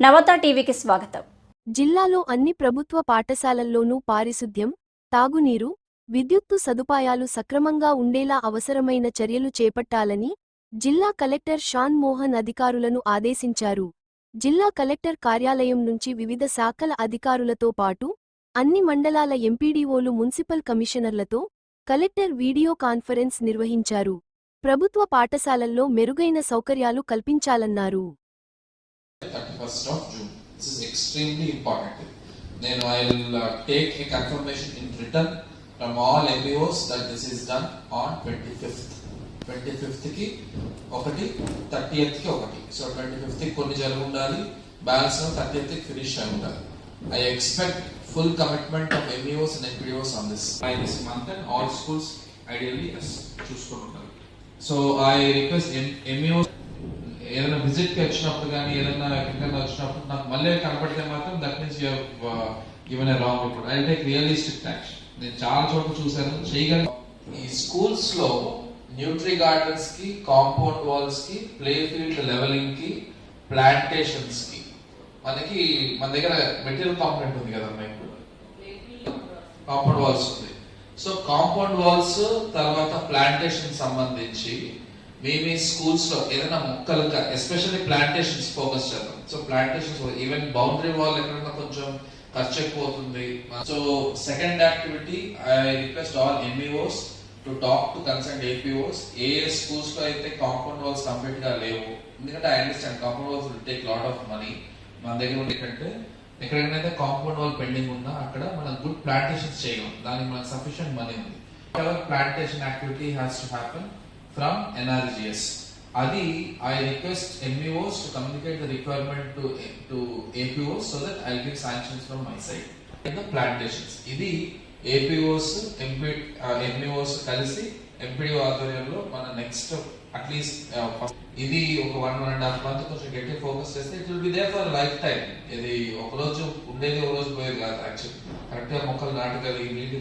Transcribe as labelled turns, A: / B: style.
A: నవత టీవీకి స్వాగతం.
B: జిల్లాలో అన్ని ప్రభుత్వ పాఠశాలల్లోనూ పారిశుద్ధ్యం తాగునీరు విద్యుత్తు సదుపాయాలు సక్రమంగా ఉండేలా అవసరమైన చర్యలు చేపట్టాలని జిల్లా కలెక్టర్ షాన్ మోహన్ అధికారులను ఆదేశించారు. జిల్లా కలెక్టర్ కార్యాలయం నుంచి వివిధ శాఖల అధికారులతో పాటు అన్ని మండలాల ఎంపీడీఓలు మున్సిపల్ కమిషనర్లతో కలెక్టర్ వీడియో కాన్ఫరెన్స్ నిర్వహించారు. ప్రభుత్వ పాఠశాలల్లో మెరుగైన సౌకర్యాలు కల్పించాలన్నారు.
C: 31st of June. This is extremely important. Then I will uh, take a confirmation in written from all MBOs that this is done on 25th. 25th కి ఒకటి 30th కి ఒకటి సో 25th కి కొన్ని జరిగి ఉండాలి బ్యాలెన్స్ 30th కి finish అయి ఉండాలి I expect full commitment of MBOs and MPOs on this by this month and all schools ideally చూసుకొని ఉండాలి సో ఐ రిక్వెస్ట్ ఎంఈఓ ఏదైనా విజిట్కి వచ్చినప్పుడు కానీ ఏదైనా ఎక్కడికైనా వచ్చినప్పుడు నాకు మళ్ళీ కనపడితే మాత్రం that means you given wrong report I take realistic action నేను చాలా చోట్ల చూశాను చేయగలను. ఈ స్కూల్స్లో న్యూట్రీ గార్డెన్స్కి కాంపౌండ్ వాల్స్కి ప్లే ఫీల్డ్ లెవెలింగ్కి ప్లాంటేషన్స్కి. మనకి మన దగ్గర మెటీరియల్ కాంపోనెంట్ ఉంది కదా ఇప్పుడు? కాంపౌండ్ వాల్స్ ఉంది. సో కాంపౌండ్ వాల్స్ తర్వాత ప్లాంటేషన్ సంబంధించి మీ స్కూల్స్లో ఏదైనా మొక్కలు ఎస్పెషల్లీ ప్లాంటేషన్స్ ఫోకస్ చేద్దాం. So plantations even boundary wall ఎక్కడైనా కొంచెం ఖర్చు ఎక్కువ అవుతుంది. So second activity I request all MEOs to talk to concern APOs ఏ ఏ స్కూల్స్లో అయితే కాంపౌండ్ వాల్స్ కంప్లీట్గా లేవు ఎందుకంటే I understand compound walls will take lot of money మన దగ్గర ఉండేటంటే ఎక్కడైనా కాంపౌండ్ వాల్ పెండింగ్ ఉన్నా అక్కడ మనం గుడ్ ప్లాంటేషన్స్ చేయగలం. దానికి మనకు సఫిషియంట్ మనీ ఉంది. Plantation activity has to happen from NRGS అది I request MEOs to communicate the requirement to to APOs so that I give sanctions from my side in the plantations ఇది APOs MP MEOs కలిసి MPD ఆధ్వర్యంలో మన next at least ఇది ఒక one one and half month కొంచెం గట్టి focus చేస్తే it will be there for life time ఇది ఒక రోజు ఉండేది ఒక రోజు పోయేది కాదు యాక్చువల్ కరెక్ట్గా మొక్కలు నాటగలిగి నీటి